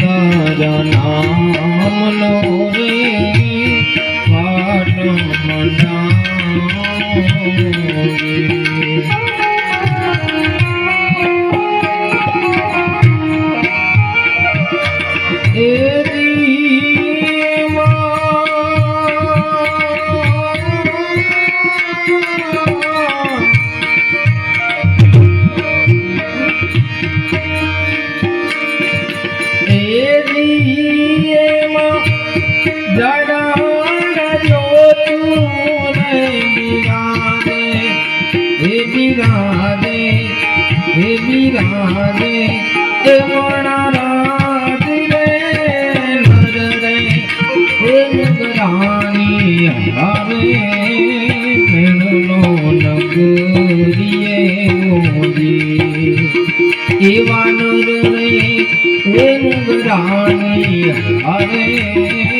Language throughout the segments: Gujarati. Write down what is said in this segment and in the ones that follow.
તારા નામનો રે. હે બિરાજે, હે બિરાજે, એ વણરાજ રે નર રે, હે નગરાણી મોદી એવાનર રે એંગરાણી હરે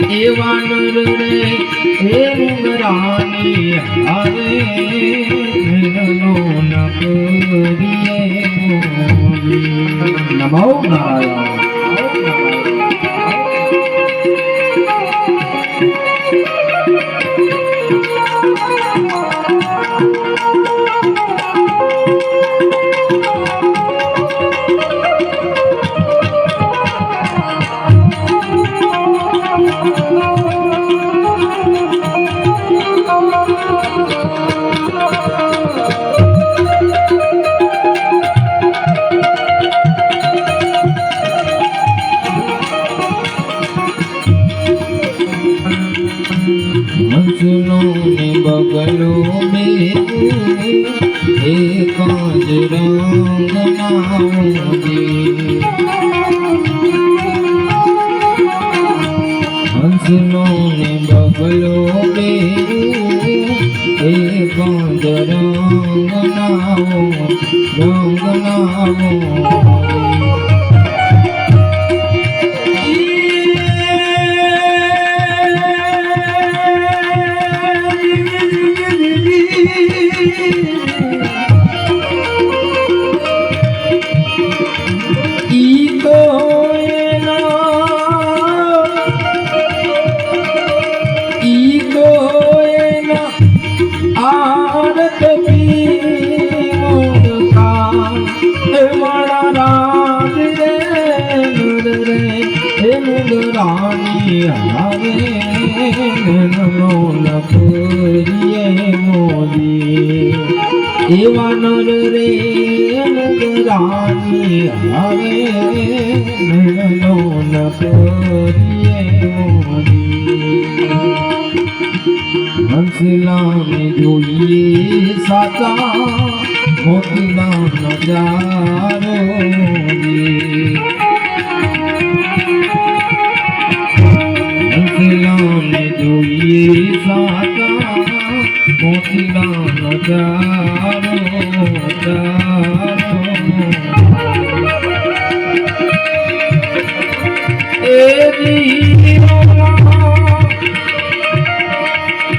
મે એ ગીત મે વિશ્વાસી નરને હે રાણી હરે મેળનો નકરીએ નમો નારાયણ. બગલો મે હે કાજ રંગ હંસનો ને બગલો મે હે કાજ રંગ નામ રંગ નાવો રાજ રે નુર રે હે નુગરાણી આવે નનો લપરીએ મોદી એવા નર રે નગરાણી આવે નનો લપરીએ મોદી હંસલાને જોઈએ સાચા મોતીના નજારો હંસલાને જોઈએ સાચા મોતીના નજારો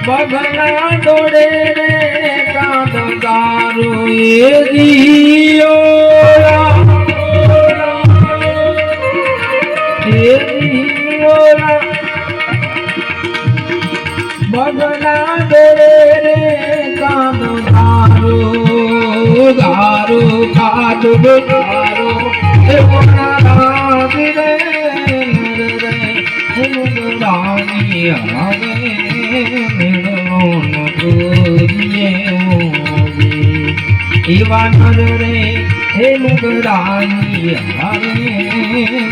બગલા દોડે બગલા દોડે રે કાંદગારો ગારો કાદ ગારો એ મોના રાજ રે હે રાણી આવે મેળો નો એવા નર રે હે નગરાણી આવે